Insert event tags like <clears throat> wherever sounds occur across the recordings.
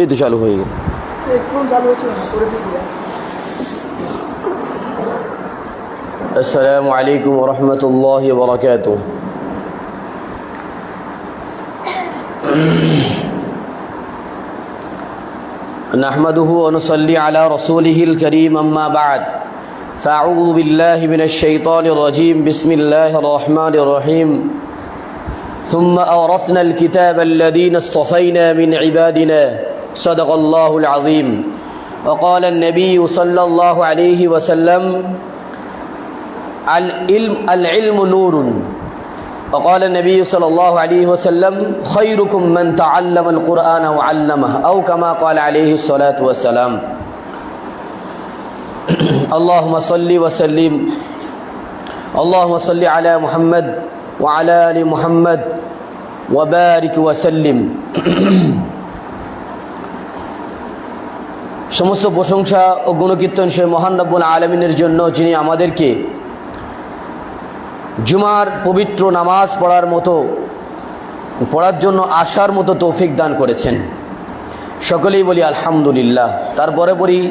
এই তো চালু হয়ে গেল একটু চালু হচ্ছে না করেছে কি السلام عليكم ورحمة الله وبركاته <clears throat> نحمده ونصلي على رسوله الكريم أما بعد فأعوذ بالله من الشيطان الرجيم بسم الله الرحمن الرحيم ثم أورثنا الكتاب الذين اصطفينا من عبادنا صدق الله العظيم. وقال النبي صلى الله عليه وسلم العلم العلم نور. وقال النبي صلى الله عليه وسلم خيركم من تعلم القرآن وعلمه. أو كما قال عليه الصلاة والسلام. <clears throat> اللهم صل وسلم. اللهم صل على محمد وعلى آل محمد وبارك وسلم. <clears throat> সমস্ত প্রশংসা ও গুণকীর্তন সে মহান রব্বুল আলমিনের জন্য, যিনি আমাদেরকে জুমার পবিত্র নামাজ পড়ার মতো, পড়ার জন্য আসার মতো তৌফিক দান করেছেন। সকলেই বলি আলহামদুলিল্লাহ। তারপরে পরই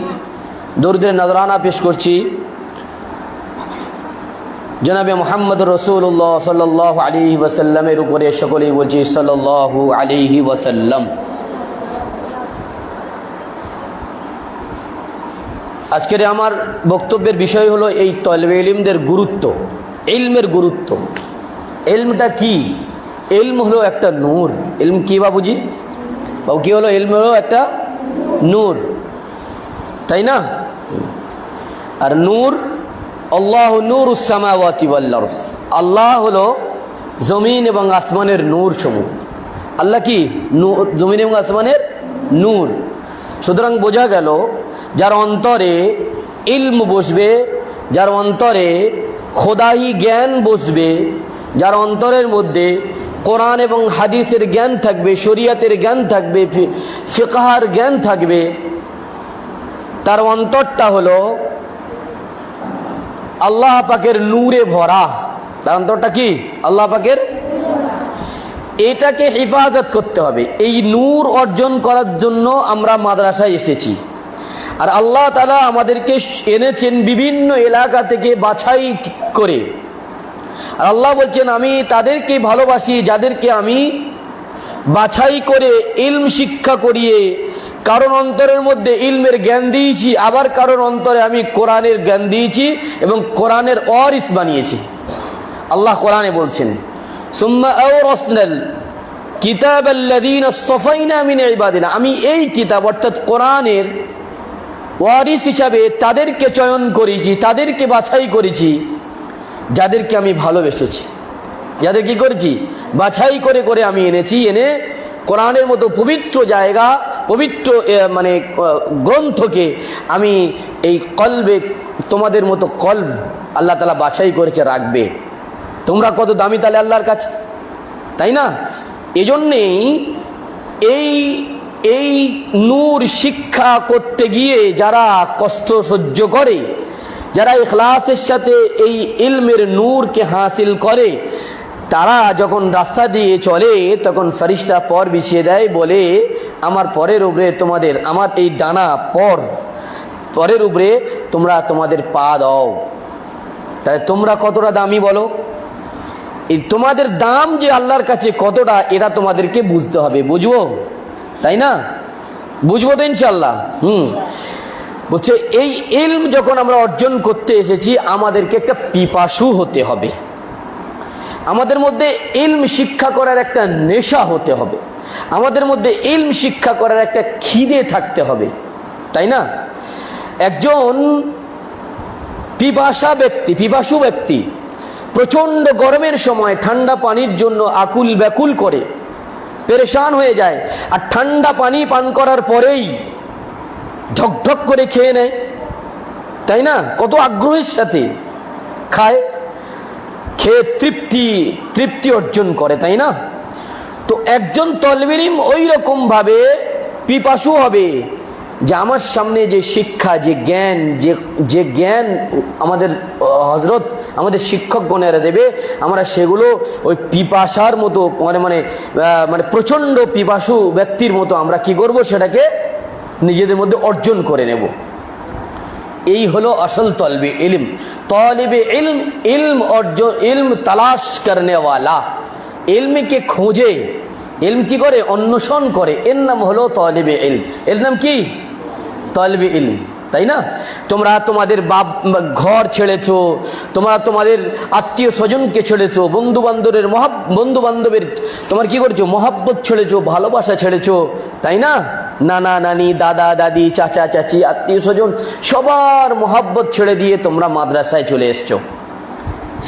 দরুদের নজরানা পেশ করছি। জনাবে মোহাম্মদ রসুল্লাহ সাল্লাহ আলী ওয়াসাল্লামের উপরে সকলেই বলছি সাল্লাহ আলিহি ওয়াসাল্লাম। আজকের আমার বক্তব্যের বিষয় হলো এই তলবে ইলিমদের গুরুত্ব এলমের গুরুত্ব। এলমটা কি? এলম হলো একটা নূর। এলম কি বা বুঝি বাবু, কি হলো? এলম হলো একটা নূর। তাই না? আর নূর, আল্লাহ নূর উসামাওয়াতি ওয়াল্লারস আল্লাহ হলো জমিন এবং আসমানের নূর সমূহ আল্লাহ কি? নূর, জমিন এবং আসমানের নূর। সুতরাং বোঝা গেল যার অন্তরে ইলম বসবে, যার অন্তরে খোদাহি জ্ঞান বসবে, যার অন্তরের মধ্যে কোরআন এবং হাদিসের জ্ঞান থাকবে, শরিয়াতের জ্ঞান থাকবে ফিকাহার জ্ঞান থাকবে, তার অন্তরটা হলো আল্লাহ পাকের নূরে ভরা। তার অন্তরটা কি? আল্লাহ পাকের এটাকে হেফাজত করতে হবে। এই নূর অর্জন করার জন্য আমরা মাদ্রাসায় এসেছি। আর আল্লাহ তালা আমাদেরকে এনেছেন বিভিন্ন এলাকা থেকে বাছাই করে। আর আল্লাহ বলছেন, আমি তাদেরকে ভালোবাসি, যাদেরকে আমি বাছাই করে ইলম শিক্ষা করিয়ে কারণ অন্তরের মধ্যে ইলমের জ্ঞান দিয়েছি, আবার কারণ অন্তরে আমি কোরআনের জ্ঞান দিয়েছি এবং কোরআনের অরিস বানিয়েছি। আল্লাহ কোরআনে বলছেন কিতাব আমি এই কিতাব অর্থাৎ কোরআনের ওয়ারিস হিসাবে তাদেরকে চয়ন করেছি, তাদেরকে বাছাই করেছি, যাদেরকে আমি ভালোবেসেছি। যাদের কি করেছি? বাছাই করে করে আমি এনেছি, এনে কোরআনের মতো পবিত্র জায়গা, পবিত্র মানে গ্রন্থকে আমি এই কলবে, তোমাদের মতো কলব আল্লাহ তালা বাছাই করেছে, রাখবে। তোমরা কত দামি তাহলে আল্লাহর কাছে? তাই না? এজন্যেই এই এই নূর শিক্ষা করতে গিয়ে যারা কষ্ট সহ্য করে, যারা ইখলাসের সাথে এই ইলমের নূরকে হাসিল করে, তারা যখন রাস্তা দিয়ে চলে, তখন ফরিস্তা পর বিছিয়ে দেয়, বলে, আমার পরের উপরে তোমাদের, আমার এই ডানা পর, পরের উপরে তোমরা তোমাদের পা দাও। তাহলে তোমরা কতটা দামি বলো? এই তোমাদের দাম যে আল্লাহর কাছে কতটা, এটা তোমাদেরকে বুঝতে হবে, বুঝব? তাই না? বুঝব তো ইনশাল্লাহ হুম। বলছে, এই ইলম যখন আমরা অর্জন করতে এসেছি, আমাদেরকে একটা পিপাসু হতে হবে। আমাদের মধ্যে ইলম শিক্ষা করার একটা নেশা হতে হবে। আমাদের মধ্যে ইলম শিক্ষা করার একটা খিদে থাকতে হবে। তাই না? একজন পিপাসা ব্যক্তি, পিপাসু ব্যক্তি প্রচণ্ড গরমের সময় ঠান্ডা পানির জন্য আকুল ব্যাকুল করে পেরেশান হয়ে যায়। আর ঠান্ডা পানি পান করার পরেই ঢকঢক করে খেয়ে নেয়। তাই না? কত আগ্রহের সাথে খায়। খেয়ে তৃপ্তি তৃপ্তি অর্জন করে, তাই না? তো একজন তলবিরিম ওই রকম ভাবে পিপাসু হবে যে আমার সামনে যে শিক্ষা, যে জ্ঞান, যে যে জ্ঞান আমাদের হজরত আমাদের শিক্ষকগণেরা দেবে। আমরা সেগুলো ওই পিপাসার মতো মানে মানে মানে প্রচণ্ড পিপাসু ব্যক্তির মতো আমরা কি করব? সেটাকে নিজেদের মধ্যে অর্জন করে নেব। এই হলো আসল তলবে ইলম। তলবে ইলম ইলম অর্জন, ইলম তালাশ করনেওয়ালা। ইলমকে খোঁজে। ইলম কি করে? অন্বেষণ করে। এর নাম হলো তলবে ইলম। এর নাম কি? তলবে ইলম। তাই না? তোমরা তোমাদের বাপ, ঘর ছেড়েছো, তোমরা তোমাদের আত্মীয় স্বজনকে ছেড়েছো বন্ধু বান্ধবের মহাব বন্ধু বান্ধবের তোমার কি করছ? মহাব্বত ছেড়েছো, ভালোবাসা ছেড়েছো, তাই না? নানা, নানি, দাদা, দাদি, চাচা, চাচি, আত্মীয় স্বজন, সবার মহাব্বত ছেড়ে দিয়ে তোমরা মাদ্রাসায় চলে এসছো।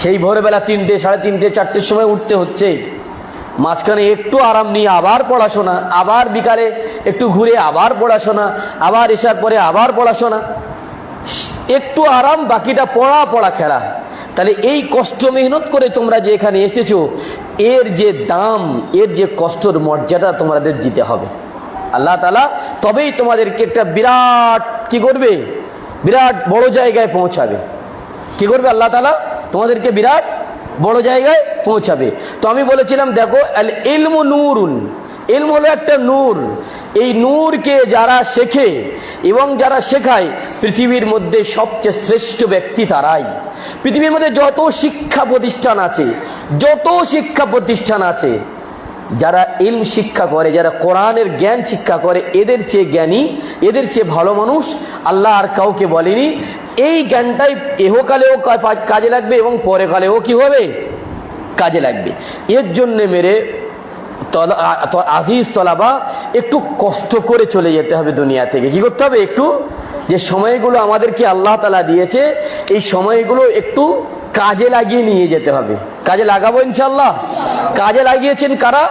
সেই ভোরবেলা তিনটে, সাড়ে তিনটে, চারটের সময় উঠতে হচ্ছে। মাঝখানে একটু আরাম নিয়ে আবার পড়াশোনা, আবার বিকালে একটু ঘুরে আবার পড়াশোনা, আবার এসার পরে আবার পড়াশোনা। একটু আরাম, বাকিটা পড়া পড়া খেলা। তাহলে এই কষ্ট মেহনত করে তোমরা যে এখানে এসেছ, এর যে দাম, এর যে কষ্টর মর্যাদা তোমাদের দিতে হবে। আল্লাহ তালা তবেই তোমাদেরকে একটা বিরাট কি করবে? বিরাট বড় জায়গায় পৌঁছাবে। কি করবে আল্লাহ তালা তোমাদেরকে বিরাট বড় জায়গায় পৌঁছাবে। তো আমি বলেছিলাম, দেখো, আল ইলমু নূরুন। ইলম হলো একটা নূর। এই নূরকে যারা শেখে এবং যারা শেখায়, পৃথিবীর মধ্যে সবচেয়ে শ্রেষ্ঠ ব্যক্তি তারাই। পৃথিবীর মধ্যে যত শিক্ষা প্রতিষ্ঠান আছে, যত শিক্ষা প্রতিষ্ঠান আছে যারা ইলম শিক্ষা করে, যারা কোরআনের জ্ঞান শিক্ষা করে, এদের চেয়ে জ্ঞানী, এদের চেয়ে ভালো মানুষ আল্লাহ আর কাউকে বলেনি। এই জ্ঞানটাই এহকালেও কাজে লাগবে এবং পরে কালেও কি হবে? কাজে লাগবে। এর জন্যে মেরে আজিজ তলাবা একটু কষ্ট করে চলে যেতে হবে দুনিয়া থেকে। কি করতে হবে একটু? যে সময়গুলো আমাদেরকে আল্লাহ তালা দিয়েছে, এই সময়গুলো একটু কাজে লাগিয়ে নিয়ে যেতে হবে। কাজে লাগাবো ইনশাল্লাহ কাজে লাগিয়েছেন কারা?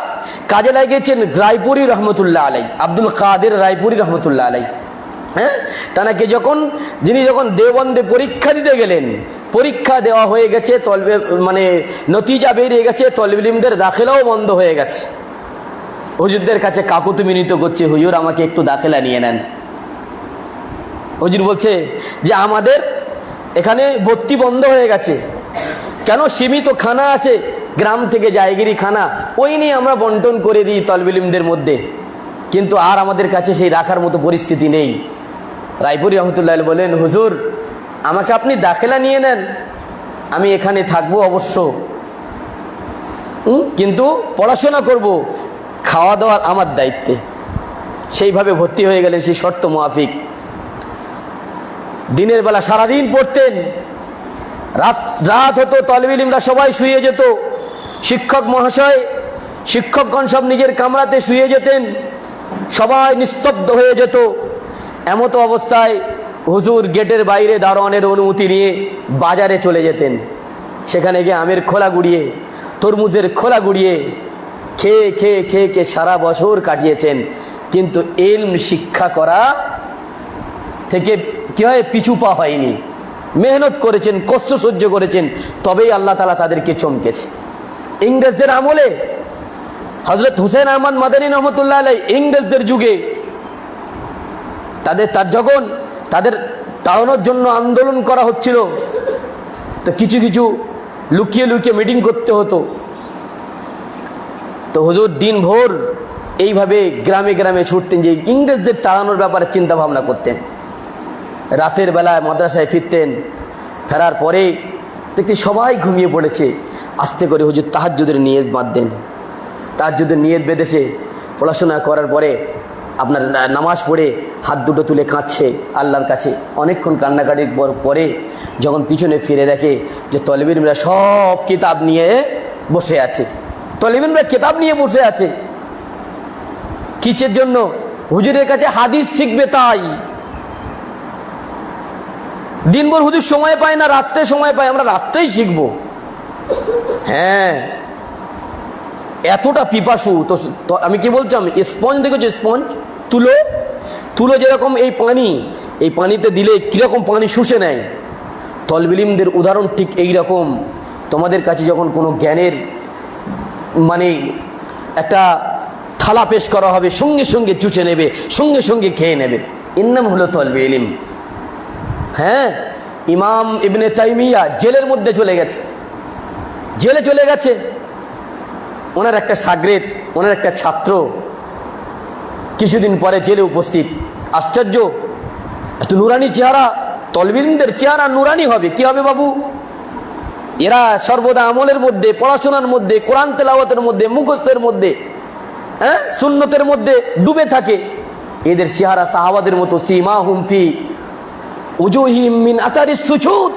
কাজে লাগিয়েছেন রায়পুরি রহমতুল্লাহ আলাই, আব্দুল কাদের রায়পুরি রহমতুল্লাহ আলাই। হ্যাঁ? তানাকে যখন, যিনি যখন দেওবন্দে পরীক্ষা দিতে গেলেন, পরীক্ষা দেওয়া হয়ে গেছে, তলবে মানে নতিজা বেরিয়ে গেছে, তলবিলিমদের দাখেলাও বন্ধ হয়ে গেছে। হুজুরদের কাছে কাকুতি মিনিত করছে, হুজুর আমাকে একটু দাখেলা নিয়ে নেন। হুজুর বলছে যে আমাদের এখানে ভর্তি বন্ধ হয়ে গেছে। কেন সীমিত খানা আছে? গ্রাম থেকে জায়গিরি খানা। ওই নিয়ে আমরা বন্টন করে দিই তলবিলিমদের মধ্যে। কিন্তু আর আমাদের কাছে সেই রাখার মতো পরিস্থিতি নেই। রায়পুরি রহমতুল্লাহ বলেন, হুজুর, আমাকে আপনি দাখেলা নিয়ে নেন। আমি এখানে থাকব অবশ্য। কিন্তু পড়াশোনা করব। খাওয়া দাওয়ার আমার দায়িত্বে। সেইভাবে ভর্তি হয়ে গেলেন সেই শর্ত মাফিক দিনের বেলা সারাদিন পড়তেন। রাত রাত হতো, তলবিলিমরা সবাই শুয়ে যেত। শিক্ষক মহাশয়, শিক্ষকগণ সব নিজের কামরাতে শুয়ে যেতেন। সবাই নিস্তব্ধ হয়ে যেত। এমতো অবস্থায় হুজুর গেটের বাইরে দারোয়ানের অনুমতি নিয়ে বাজারে চলে যেতেন। সেখানে গিয়ে আমের খোলা গুড়িয়ে, তরমুজের খোলা গুড়িয়ে খেয়ে খেয়ে খেয়ে খেয়ে সারা বছর কাটিয়েছেন। কিন্তু এলম শিক্ষা করা থেকে কি হয়, পিছু পা হয়নি। মেহনত করেছেন, কষ্ট সহ্য করেছেন, তবেই আল্লাহ তালা তাদেরকে চমকেছে। ইংরেজদের আমলে হজরত হুসেন আহমদ মাদানী রহমতুল্লাহ আলাই ইংরেজদের যুগে তাদের তার যখন তাদের তাড়ানোর জন্য আন্দোলন করা হচ্ছিল, তো কিছু কিছু লুকিয়ে লুকিয়ে মিটিং করতে হতো। তো হুজুর দিন ভোর এইভাবে গ্রামে গ্রামে ছুটতেন যে ইংরেজদের তাড়ানোর ব্যাপারে চিন্তা ভাবনা করতেন। রাতের বেলায় মাদ্রাসায় ফিরতেন, ফেরার পরে দেখতে সবাই ঘুমিয়ে পড়েছে। আস্তে করে হুজুর তাহাজ্জুদের নিয়ত বাঁধতেন তাহাজ্জুদের নিয়ত বেঁধেছে। পড়াশোনা করার পরে আপনার নামাজ পড়ে হাত দুটো তুলে কাঁদছে আল্লাহর কাছে। অনেকক্ষণ কান্নাকাটির পর- পরে যখন পিছনে ফিরে দেখে যে তলেবিনরা সব কিতাব নিয়ে বসে আছে। তলেবিনরা কিতাব নিয়ে বসে আছে। কিসের জন্য? হুজুরের কাছে হাদিস শিখবে তাই। দিনভর হুজুর সময় পায় না, রাত্রে সময় পায়, আমরা রাত্রেই শিখব। হ্যাঁ। এতটা পিপাসু, তো আমি কি বলছিলাম স্পঞ্জ দেখেছ, স্পঞ্জ? তুলো। তুলো যেরকম এই পানি, এই পানিতে দিলে কীরকম পানি শুষে নেয়। তলবিলিমদের উদাহরণ ঠিক এই রকম তোমাদের কাছে যখন কোনো জ্ঞানের মানে একটা থালা পেশ করা হবে, সঙ্গে সঙ্গে চুচে নেবে, সঙ্গে সঙ্গে খেয়ে নেবে। এর নাম হলো তলবে ইলিম হ্যাঁ ইমাম ইবনে তাইমিয়া জেলের মধ্যে চলে গেছে। জেলে চলে গেছে। ওনার একটা সাগরেদ, ওনার একটা ছাত্র কিছুদিন পরে জেলে উপস্থিত। আশ্চর্য, এত নুরানি চেহারা তলবিনদের চেহারা নুরানি হবে, কি হবে বাবু? এরা সর্বদা আমলের মধ্যে, পড়াশোনার মধ্যে, কোরআন তেলাওয়াতের মধ্যে, মুখস্থের মধ্যে হ্যাঁ সুন্নতের মধ্যে ডুবে থাকে। এদের চেহারা সাহাবাদের মতো সীমা হুমফি উজুহিম মিন আতারিস সুচুদ।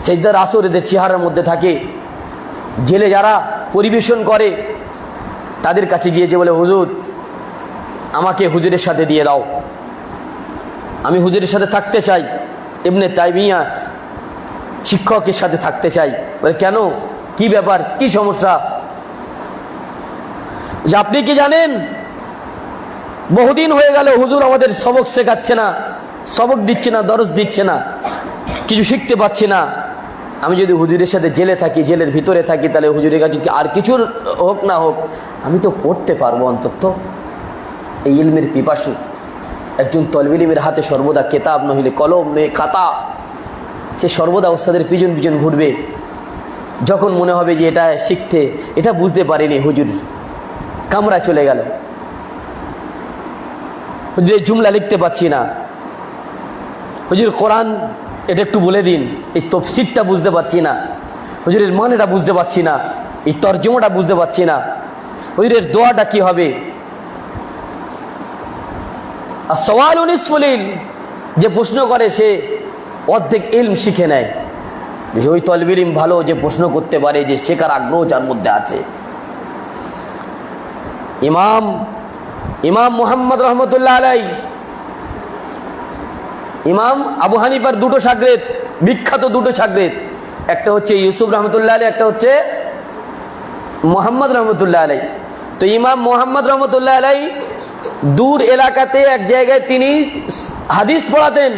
সেজদার আসর এদের চেহারার মধ্যে থাকে। জেলে যারা পরিবেশন করে, তাদের কাছে গিয়েছে বলে, হুজুর, আমাকে হুজুরের সাথে দিয়ে দাও। আমি হুজুরের সাথে থাকতে চাই। এমনি তাইমিয়া শিক্ষকের সাথে থাকতে চাই। বলে, কেন? কি ব্যাপার? কি সমস্যা? যে, আপনি কি জানেন? বহুদিন হয়ে গেল, হুজুর আমাদের সবক শেখাচ্ছে না। সবক দিচ্ছে না, দরজ দিচ্ছে না, কিছু শিখতে পাচ্ছি না। আমি যদি হুজুরের সাথে জেলে থাকি, জেলের ভিতরে থাকি, তাহলে হুজুরের কাছে আর কিছুর হোক না হোক, আমি তো পড়তে পারব অন্তত। এই ইলমের পিপাসু, একজন তলবিলিমের হাতে সর্বদা কেতাব নহিলে কলম নে খাতা। সে সর্বদা ওস্তাদের পিছন পিজন ঘুরবে। যখন মনে হবে যে এটা শিখতে, এটা বুঝতে পারিনি হুজুর, কামরা চলে গেল। হুজুর এই জুমলা লিখতে পাচ্ছি না। হুজুর, কোরআন, এটা একটু বলে দিন। এই তফসিরটা বুঝতে পারছি না। হুজুরের মানেটা বুঝতে পারছি না। এই তর্জমাটা বুঝতে পারছি না। হুজুরের দোয়াটা কি হবে? আর সওয়াল উনিসফুলিল যে প্রশ্ন করে, সে অর্ধেক ইলম শিখে নেয়। যে ওই তলবির ইলম ভালো যে প্রশ্ন করতে পারে, যে শেখার আগ্রহ যার মধ্যে আছে। ইমাম ইমাম মোহাম্মদ রহমতুল্লাহ আলাই ইমাম আবু হানিফার দুটো সাগরেদ, বিখ্যাত দুটো সাগরেদ। একটা হচ্ছে ইউসুফ রহমতুল্লাহ আলাই একটা হচ্ছে মোহাম্মদ রহমতুল্লাহ আলাই তো ইমাম মোহাম্মদ রহমতুল্লাহ আলাই দূর এলাকাতে এক জায়গায় তিনি হাদিস পড়াতেন।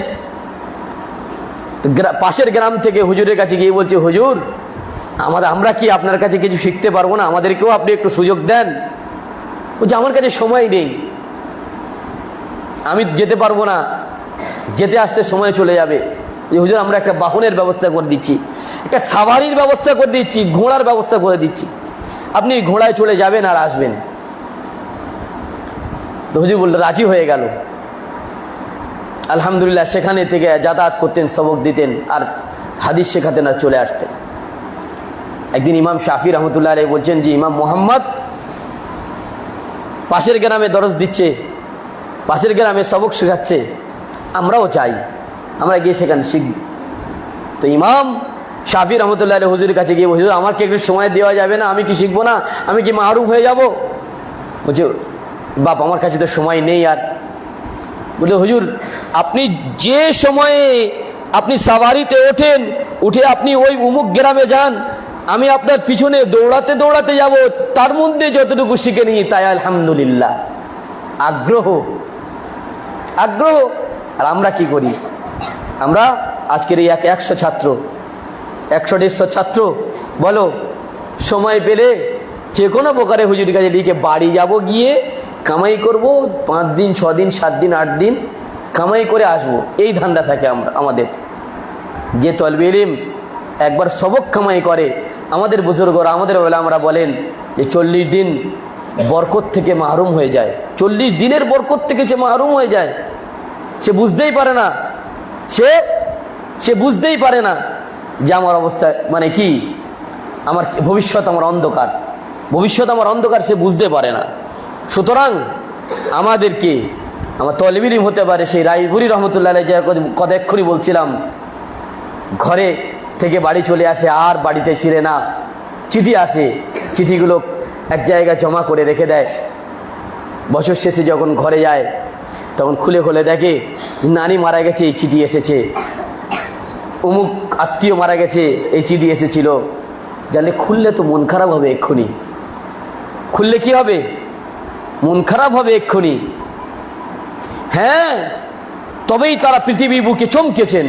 পাশের গ্রাম থেকে হুজুরের কাছে গিয়ে বলছে, হুজুর, আমাদের আমরা কি আপনার কাছে কিছু শিখতে পারব না? আমাদেরকেও আপনি একটু সুযোগ দেন। বলছে, আমার কাছে সময় নেই। আমি যেতে পারব না। যেতে আসতে সময় চলে যাবে। যে হুজুর, আমরা একটা বাহনের ব্যবস্থা করে দিচ্ছি, একটা সাভারির ব্যবস্থা করে দিচ্ছি, ঘোড়ার ব্যবস্থা করে দিচ্ছি। আপনি ঘোড়ায় চলে যাবেন আর আসবেন। তো হুজুর বলল, রাজি হয়ে গেল। আলহামদুলিল্লাহ, সেখানে থেকে যাতায়াত করতেন, সবক দিতেন, আর হাদিস শেখাতেন আর চলে আসতেন। একদিন ইমাম শাফি রহমতুল্লাহ আলাই বলছেন, যে ইমাম মোহাম্মদ পাশের গ্রামে দরজ দিচ্ছে, পাশের গ্রামে সবক শেখাচ্ছে। আমরাও চাই, আমরা গিয়ে সেখানে শিখব। তো ইমাম শাফি রহমতুল্লাহ হুজুরের কাছে গিয়ে হুজুর আমাকে একটু সময় দেওয়া যাবে না? আমি কি শিখব না? আমি কি মাহরুম হয়ে যাব? বলছে, বাপ, আমার কাছে তো সময় নেই আর। বলে হুজুর, আপনি যে সময়ে আপনি সাভারিতে ওঠেন, উঠে আপনি ওই উমুক গ্রামে যান, আমি আপনার পিছনে দৌড়াতে দৌড়াতে যাব, তার মধ্যে যতটুকু শিখে নিই, তাই আলহামদুলিল্লাহ। আগ্রহ। আগ্রহ। আর আমরা কি করি? আমরা আজকের এই এক একশো ছাত্র, একশো দেড়শো ছাত্র, বলো, সময় পেলে যে কোনো প্রকারে হুজুরের কাছে লিখে বাড়ি যাব, গিয়ে কামাই করব, পাঁচ দিন, ছ দিন, সাত দিন, আট দিন কামাই করে আসব। এই ধান্দা থাকে আমরা, আমাদের। যে তলবে ইলিম একবার সবক কামাই করে, আমাদের বুজুর্গরা, আমাদের বেলা আমরা বলেন যে চল্লিশ দিন বরকত থেকে মাহরুম হয়ে যায়। চল্লিশ দিনের বরকত থেকে সে মাহরুম হয়ে যায়। সে বুঝতেই পারে না। সে সে বুঝতেই পারে না যে আমার অবস্থা মানে কি? আমার ভবিষ্যৎ আমার অন্ধকার। ভবিষ্যৎ আমার অন্ধকার সে বুঝতে পারে না। সুতরাং আমাদেরকে, আমার তলবিলিম হতে পারে সেই রায়পুরি রহমতুল্লাহ যে কথা এক্ষুনি বলছিলাম, ঘরে থেকে বাড়ি চলে আসে, আর বাড়িতে ফিরে না। চিঠি আসে, চিঠিগুলো এক জায়গায় জমা করে রেখে দেয়। বছর শেষে যখন ঘরে যায় তখন খুলে খুলে দেখে নানি মারা গেছে, এই চিঠি এসেছে। অমুক আত্মীয় মারা গেছে, এই চিঠি এসেছিল। জানলে খুললে তো মন খারাপ হবে এক্ষুনি। খুললে কি হবে? মন খারাপ হবে এক্ষুনি। হ্যাঁ তবেই তারা পৃথিবী বুকে চমকেছেন।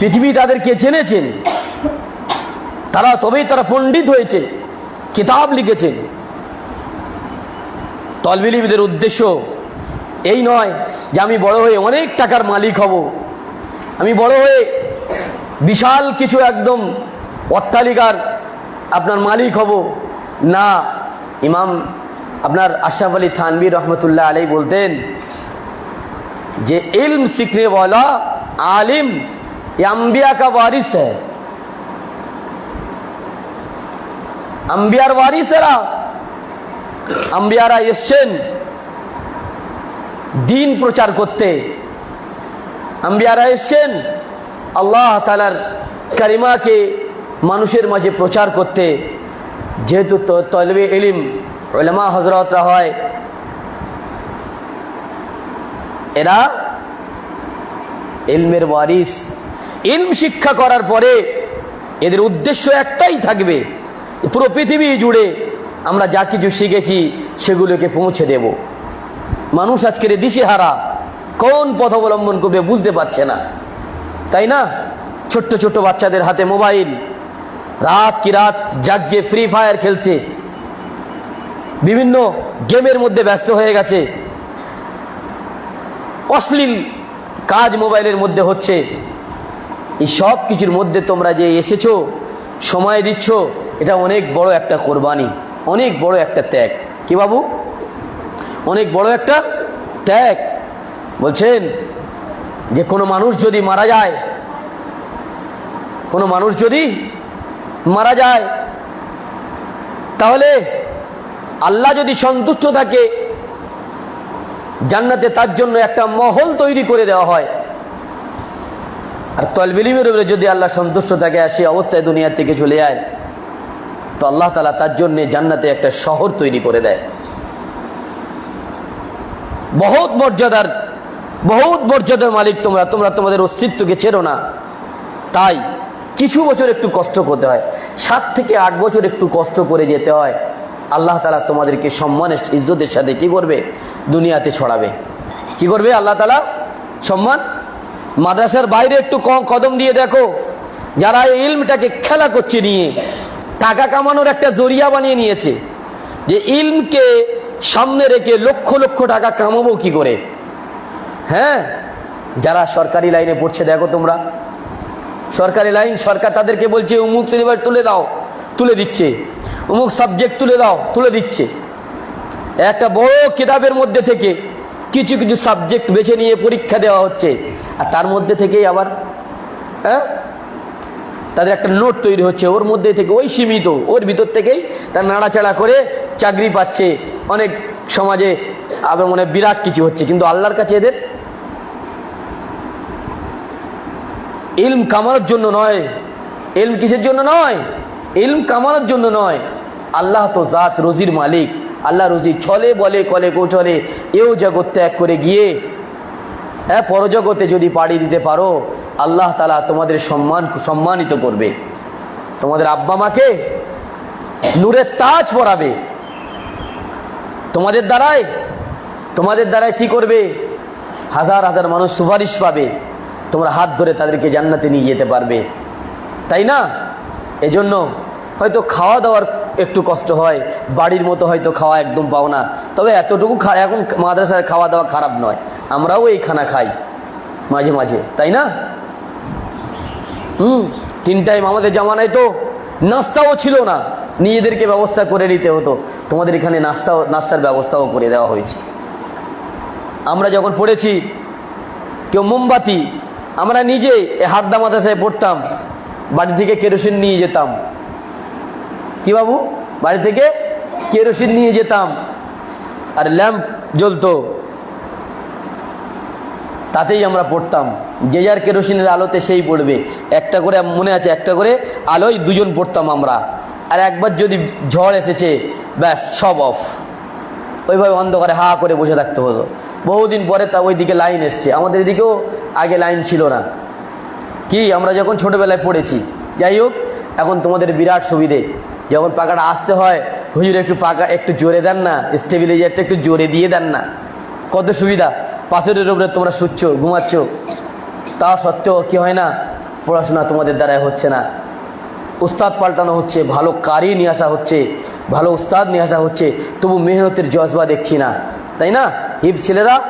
পৃথিবী তাদেরকে জেনেছেন তারা তবেই তারা পণ্ডিত হয়েছে কিতাব লিখেছেন। তলবিলিবিদের উদ্দেশ্য এই নয় যে আমি বড় হয়ে অনেক টাকার মালিক হব। আমি বড় হয়ে বিশাল কিছু একদম অট্টালিকার আপনার মালিক হব। না, ইমাম আপনার আশরাফ আলী থানবির রহমতুল্লাহ আলী বলতেন যে, ইলম সিখনেওয়ালা আলিম আম্বিয়া কা ওয়ারিস হ্যাঁ আম্বিয়ার ওয়ারিসেরা, আম্বিয়ারা এসছেন। দিন প্রচার করতে। আম্বিয়ারা এসছেন, আল্লাহ তালার কারিমাকে মানুষের মাঝে প্রচার করতে। যেহেতু তলবে ইলিম ওলামা হজরতরা হয়, এরা ইলমের ওয়ারিস। এলম শিক্ষা করার পরে এদের উদ্দেশ্য একটাই থাকবে, পুরো পৃথিবী জুড়ে আমরা যা কিছু শিখেছি সেগুলোকে পৌঁছে দেব। মানুষ আজকের দিশেহারা কোন পথ অবলম্বন করবে বুঝতে পারছে না। তাই না? ছোট্ট ছোট্ট বাচ্চাদের হাতে মোবাইল। রাত কি রাত জাগছে, ফ্রি ফায়ার খেলছে। বিভিন্ন গেমের মধ্যে ব্যস্ত হয়ে গেছে। অশ্লীল কাজ মোবাইলের মধ্যে হচ্ছে। এই সব কিছুর মধ্যে তোমরা যে এসেছ, সময় দিচ্ছ, এটা অনেক বড় একটা কোরবানি, অনেক বড় একটা ত্যাগ। কি বাবু? অনেক বড় একটা ত্যাগ। বলছেন যে কোনো মানুষ যদি মারা যায়, কোনো মানুষ যদি মারা যায়, তাহলে আল্লাহ যদি সন্তুষ্ট থাকে, জান্নাতে তার জন্য একটা মহল তৈরি করে দেওয়া হয়। আর তলবিলিমের উপরে যদি আল্লাহ সন্তুষ্ট থাকে, আর সেই অবস্থায় দুনিয়া থেকে চলে যায়, তো আল্লাহ তালা তার জন্য জান্নাতে একটা শহর তৈরি করে দেয়। বহুত মর্যাদার বহুত মর্যাদার মালিক তোমরা তোমরা তোমাদের অস্তিত্বকে ছেড়ো না। তাই কিছু বছর একটু কষ্ট করতে হয়, সাত থেকে আট বছর একটু কষ্ট করে যেতে হয়। আল্লাহ তালা তোমাদেরকে সম্মানের, ইজ্জতের সাথে কি করবে? দুনিয়াতে ছড়াবে। কি করবে আল্লাহ তালা? সম্মান? মাদ্রাসার বাইরে একটু কদম দিয়ে দেখো। যারা এই ইলমটাকে খেলা করছে নিয়ে, টাকা কামানোর একটা জরিয়া বানিয়ে নিয়েছে। যে ইলমকে সামনে রেখে লক্ষ লক্ষ টাকা কামাবো কি করে? হ্যাঁ? যারা সরকারি লাইনে পড়ছে, দেখো তোমরা। সরকারি লাইন সরকার তাদেরকে বলছে উমুক সিলেবাস তুলে দাও। তুলে দিচ্ছে। উমুক সাবজেক্ট তুলে দাও, তুলে দিচ্ছে। একটা বড় কিতাবের মধ্যে থেকে কিছু কিছু সাবজেক্ট বেছে নিয়ে পরীক্ষা দেওয়া হচ্ছে। আর তার মধ্যে থেকেই আবার হ্যাঁ? তাদের একটা নোট তৈরি হচ্ছে, ওর মধ্যে থেকে, ওই সীমিত, ওর ভিতর থেকেই তার নাড়াচাড়া করে চাকরি পাচ্ছে। অনেক সমাজে আবার মনে বিরাট কিছু হচ্ছে, কিন্তু আল্লাহর কাছে এদের ইলম কামানোর জন্য নয়। ইলম কিসের জন্য নয়? ইলম কামানোর জন্য নয়। আল্লাহ তো জাত, রোজির মালিক। আল্লাহ রোজি ছলে বলে, কলে কৌচলে এও জগৎ ত্যাগ করে গিয়ে হ্যাঁ পরজগতে যদি পাড়ি দিতে পারো আল্লাহ তালা তোমাদের সম্মান, সম্মানিত করবে। তোমাদের আব্বা মাকে নূরের তাজ পরাবে। তোমাদের দ্বারাই তোমাদের দ্বারাই কি করবে? হাজার হাজার মানুষ সুপারিশ পাবে। তোমরা হাত ধরে তাদেরকে জান্নাতে নিয়ে যেতে পারবে। তাই না? এজন্য হয়তো খাওয়া দাওয়ার একটু কষ্ট হয়, বাড়ির মতো হয়তো খাওয়া একদম পাও না। তবে এতটুকু এখন মাদ্রাসার খাওয়া দাওয়া খারাপ নয়। আমরাও এই খানা খাই, মাঝে মাঝে। তাই না? হুম, তিন টাইম আমাদের জামানায় তো নাস্তাও ছিল না। নিজেদেরকে ব্যবস্থা করে নিতে হতো। তোমাদের এখানে নাস্তাও, নাস্তার ব্যবস্থাও করে দেওয়া হয়েছে। আমরা যখন পড়েছি, কেউ মোমবাতি, আমরা নিজে হাড্ডা মাদ্রাসায় পড়তাম। বাড়ি থেকে কেরোসিন নিয়ে যেতাম। কি বাবু? বাড়ি থেকে কেরোসিন নিয়ে যেতাম। আর ল্যাম্প জ্বলতো। তাতেই আমরা পড়তাম। যে যার কেরোসিনের আলোতে সেই পড়বে। একটা করে মনে আছে, একটা করে আলোয় দুজন পড়তাম আমরা। আর একবার যদি ঝড় এসেছে, ব্যাস, সব অফ ওইভাবে অন্ধকারে হা করে বসে থাকতে হতো। বহুদিন পরে তা ওইদিকে লাইন এসছে। আমাদের এদিকেও আগে লাইন ছিল না। কি, আমরা যখন ছোটোবেলায় পড়েছি, যাই হোক, এখন তোমাদের বিরাট সুবিধে। যখন পাকাটা আসতে হয়, হুজুর একটু পাকা একটু জোরে দেন না স্টেবিলাইজারটা একটু জোরে দিয়ে দেন না। কত সুবিধা, পাথরের উপরে তোমরা শুচ্ছ, ঘুমাচ্ছ। তা সত্ত্বেও কি হয় না? পড়াশোনা তোমাদের দ্বারাই হচ্ছে না। উস্তাদ পাল্টানো হচ্ছে, ভালো কারি নিয়ে আসা হচ্ছে, ভালো উস্তাদ নিয়ে আসা হচ্ছে, তবু মেহনতের জজবা দেখছি না। তাই না? হিপ ছেলেরা,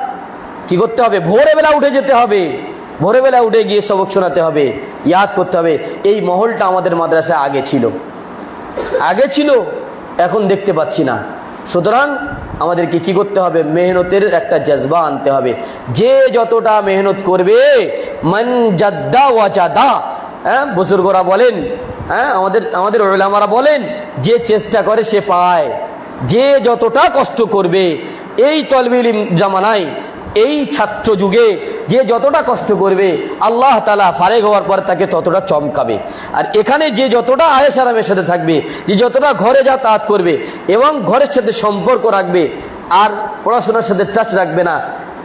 কি করতে হবে? ভোরে বেলা উঠে যেতে হবে। ভোরবেলা উঠে গিয়ে সবক শোনাতে হবে, ইয়াদ করতে হবে। এই মহলটা আমাদের মাদ্রাসায় আগে ছিল। আগে ছিল, এখন দেখতে পাচ্ছি না। সুতরাং আমাদেরকে কি করতে হবে? মেহনতের একটা জজবা আনতে হবে। যে যতটা মেহনত করবে, মান জাদ্দা ওয়াজাদা হ্যাঁ বুজুর্গরা বলেন হ্যাঁ আমাদের আমাদের ওলামারা বলেন, যে চেষ্টা করে সে পায়। যে যতটা কষ্ট করবে, এই তলবিল জামানায়, এই ছাত্র যুগে যে যতটা কষ্ট করবে, আল্লাহ তালা ফারেক হওয়ার পর তাকে ততটা চমকাবে। আর এখানে যে যতটা আয়েস আরামের সাথে থাকবে, যে যতটা ঘরে যাতায়াত করবে এবং ঘরের সাথে সম্পর্ক রাখবে, আর পড়াশোনার সাথে টাচ রাখবে না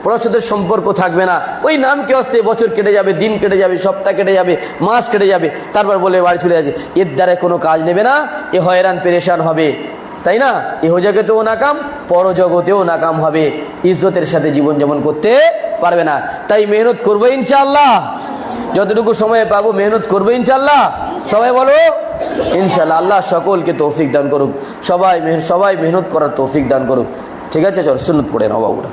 পড়াশোনার সম্পর্ক থাকবে না, ওই নাম কে আসতে বছর কেটে যাবে, দিন কেটে যাবে, সপ্তাহ কেটে যাবে, মাস কেটে যাবে, তারপর বলে বাড়ি চলে যাচ্ছে এর দ্বারা কোনো কাজ নেবে না, এ হয়রান, পেরেশান হবে। তাই না? ইহজাগতেও নাকাম, পরজগতেও নাকাম হবে। ইজ্জতের সাথে জীবন যেমন করতে পারবে না। তাই মেহনত করব ইনশাল্লাহ যতটুকু সময় পাবো মেহনত করব ইনশাল্লাহ সবাই বলো ইনশাল্লাহ আল্লাহ সকলকে তৌফিক দান করুক। সবাই সবাই মেহনত করার তৌফিক দান করুক। ঠিক আছে, চল সুন্নত পড়ে নাও বাবুরা।